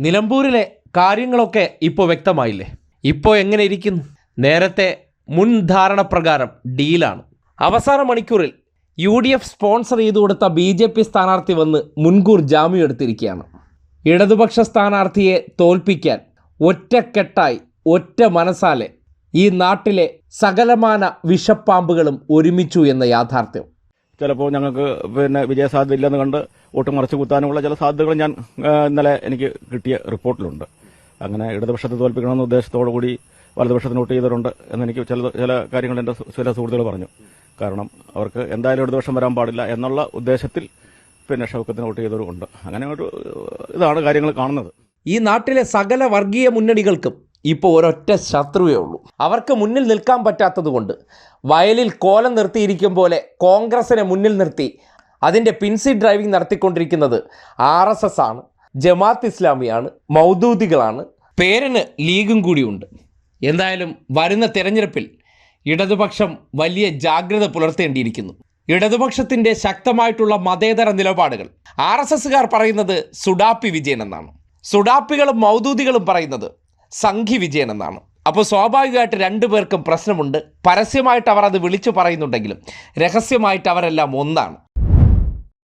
നിലമ്പൂരിലെ കാര്യങ്ങളൊക്കെ ഇപ്പോൾ വ്യക്തമായില്ലേ? ഇപ്പോൾ എങ്ങനെ ഇരിക്കുന്നു? നേരത്തെ മുൻ ധാരണ പ്രകാരം ഡീലാണ്. അവസാന മണിക്കൂറിൽ യു ഡി എഫ് സ്പോൺസർ ചെയ്തു കൊടുത്ത ബി ജെ പി സ്ഥാനാർത്ഥി വന്ന് മുൻകൂർ ജാമ്യം എടുത്തിരിക്കുകയാണ്. ഇടതുപക്ഷ സ്ഥാനാർത്ഥിയെ തോൽപ്പിക്കാൻ ഒറ്റക്കെട്ടായി ഒറ്റ മനസ്സാലെ ഈ നാട്ടിലെ സകലമാന വിഷപ്പാമ്പുകളും ഒരുമിച്ചു എന്ന യാഥാർത്ഥ്യം. ചിലപ്പോൾ ഞങ്ങൾക്ക് പിന്നെ വിജയസാധ്യത ഇല്ലെന്ന് കണ്ട് വോട്ട് മറിച്ച് കുത്താനുമുള്ള ചില സാധ്യതകൾ ഞാൻ ഇന്നലെ എനിക്ക് കിട്ടിയ റിപ്പോർട്ടിലുണ്ട്. അങ്ങനെ ഇടതുപക്ഷത്തെ തോൽപ്പിക്കണമെന്ന ഉദ്ദേശത്തോടു കൂടി വലതുപക്ഷത്തിന് വോട്ട് ചെയ്തിട്ടുണ്ട് എന്നെനിക്ക് ചില ചില കാര്യങ്ങൾ എന്റെ ചില സുഹൃത്തുക്കൾ പറഞ്ഞു. കാരണം അവർക്ക് എന്തായാലും ഇടതുപക്ഷം വരാൻ പാടില്ല എന്നുള്ള ഉദ്ദേശത്തിൽ പിന്നെ ഷൗക്കത്തിന് വോട്ട് ചെയ്തവരുമുണ്ട് അങ്ങനെ ഒരു ഇതാണ് കാര്യങ്ങൾ കാണുന്നത്. ഈ നാട്ടിലെ സകല വർഗീയ മുന്നണികൾക്കും ഇപ്പോൾ ഒരൊറ്റ ശത്രുവേ ഉള്ളൂ. അവർക്ക് മുന്നിൽ നിൽക്കാൻ പറ്റാത്തതുകൊണ്ട് വയലിൽ കോലം നിർത്തിയിരിക്കും പോലെ കോൺഗ്രസിനെ മുന്നിൽ നിർത്തി അതിന്റെ പിൻസി ഡ്രൈവിംഗ് നടത്തിക്കൊണ്ടിരിക്കുന്നത് ആർ എസ് എസ് ആണ് ജമാത്ത് ഇസ്ലാമിയാണ് മൗദൂദികളാണ്. പേരിന് ലീഗും കൂടിയുണ്ട്. എന്തായാലും വരുന്ന തെരഞ്ഞെടുപ്പിൽ ഇടതുപക്ഷം വലിയ ജാഗ്രത പുലർത്തേണ്ടിയിരിക്കുന്നു. ഇടതുപക്ഷത്തിന്റെ ശക്തമായിട്ടുള്ള മതേതര നിലപാടുകൾ. ആർ എസ് എസ്സുകാർ പറയുന്നത് സുഡാപ്പി വിജയൻ എന്നാണ്. സുഡാപ്പികളും മൗദൂദികളും പറയുന്നത് സംഘി വിജയൻ എന്നാണ് അപ്പോൾ സ്വാഭാവികമായിട്ട് രണ്ടു പേർക്കും പ്രശ്നമുണ്ട്. പരസ്യമായിട്ട് അവർ അത് വിളിച്ചു പറയുന്നുണ്ടെങ്കിലും രഹസ്യമായിട്ട് അവരെല്ലാം ഒന്നാണ്.